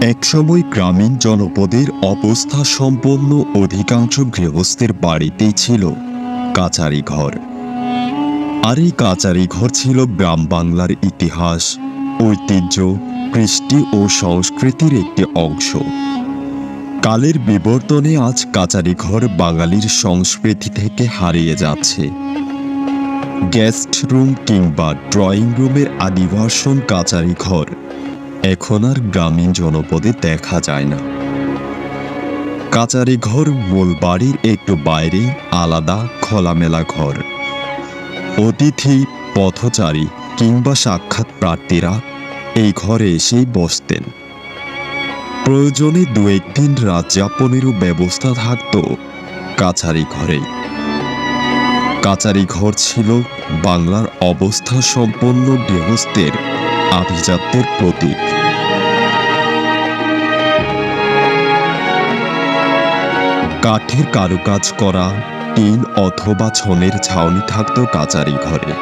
একসময় গ্রামীণ জনপদের অবস্থা সম্পন্ন অধিকাংশ গৃহস্থের বাড়িতেই ছিল কাচারি ঘর আর এই কাচারি ঘর ছিল গ্রাম বাংলার ইতিহাস, ঐতিহ্য, কৃষ্টি ও সংস্কৃতির একটি অংশ। কালের বিবর্তনে আজ কাচারি ঘর বাঙালির সংস্কৃতি থেকে হারিয়ে যাচ্ছে। গেস্ট রুম কিংবা ড্রয়িং রুমের আদিবাসন কাচারি ঘর এখন আর গ্রামীণ জনপদে দেখা যায় না। কাচারি ঘর, মূল বাড়ির একটু বাইরে আলাদা খোলামেলা ঘর। অতিথি, পথচারী কিংবা সাক্ষাৎ প্রার্থীরা এই ঘরে এসেই বসতেন। প্রয়োজনে দু একদিন রাত যাপনেরও ব্যবস্থা থাকত কাছারি ঘরেই কাচারি ঘর ছিল বাংলার অবস্থা সম্পন্ন গৃহস্থের আভিজাত্যের প্রতীক। কাঠের কারুকাজ করা টিন অথবা ছনের ছাউনি থাকত কাচারি ঘরে।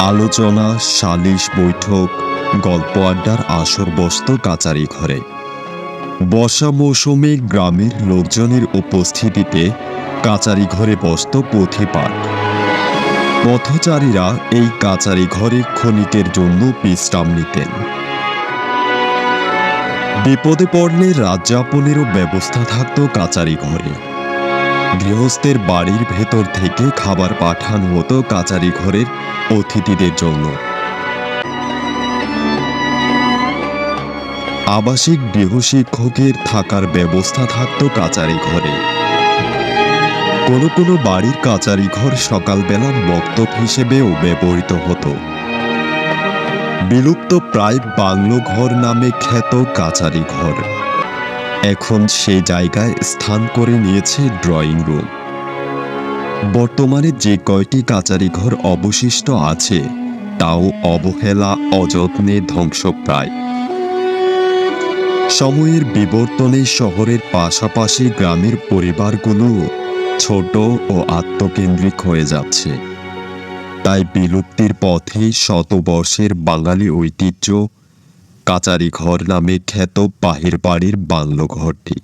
আলোচনা, সালিশ বৈঠক, গল্প আড্ডার আসর বসত কাচারি ঘরে। বর্ষা মৌসুমে গ্রামের লোকজনের উপস্থিতিতে কাচারি ঘরে বসত পুঁথিপাঠ। পথচারীরা এই কাচারি ঘরে ক্ষণিকের জন্য বিশ্রাম নিতেন। বিপদে পড়লে রাত যাপনেরও ব্যবস্থা থাকত কাচারি ঘরে। গৃহস্থের বাড়ির ভেতর থেকে খাবার পাঠানো হতো কাচারি ঘরের অতিথিদের জন্য। আবাসিক গৃহশিক্ষকের থাকার ব্যবস্থা থাকত কাচারি ঘরে। কোনো কোনো বাড়ির কাচারি ঘর সকালবেলা মক্তব হিসেবেও ব্যবহৃত হতো। বিলুপ্ত প্রায় বাংলো ঘর নামে খ্যাত কাচারি ঘর। এখন সে জায়গায় স্থান করে নিয়েছে ড্রয়িং রুম। বর্তমানে যে কয়টি কাচারি ঘর অবশিষ্ট আছে, তাও অবহেলা, অযত্নে ধ্বংসপ্রায়। সময়ের বিবর্তনে শহরের পাশাপাশি গ্রামের পরিবারগুলোও ছোট ও আত্মকেন্দ্রিক হয়ে যাচ্ছে। তাই বিলুপ্তির পথে শতবর্ষের বাঙালি ঐতিহ্য কাচারি ঘর নামে খ্যাত বাহির বাড়ির বাংলো ঘরটি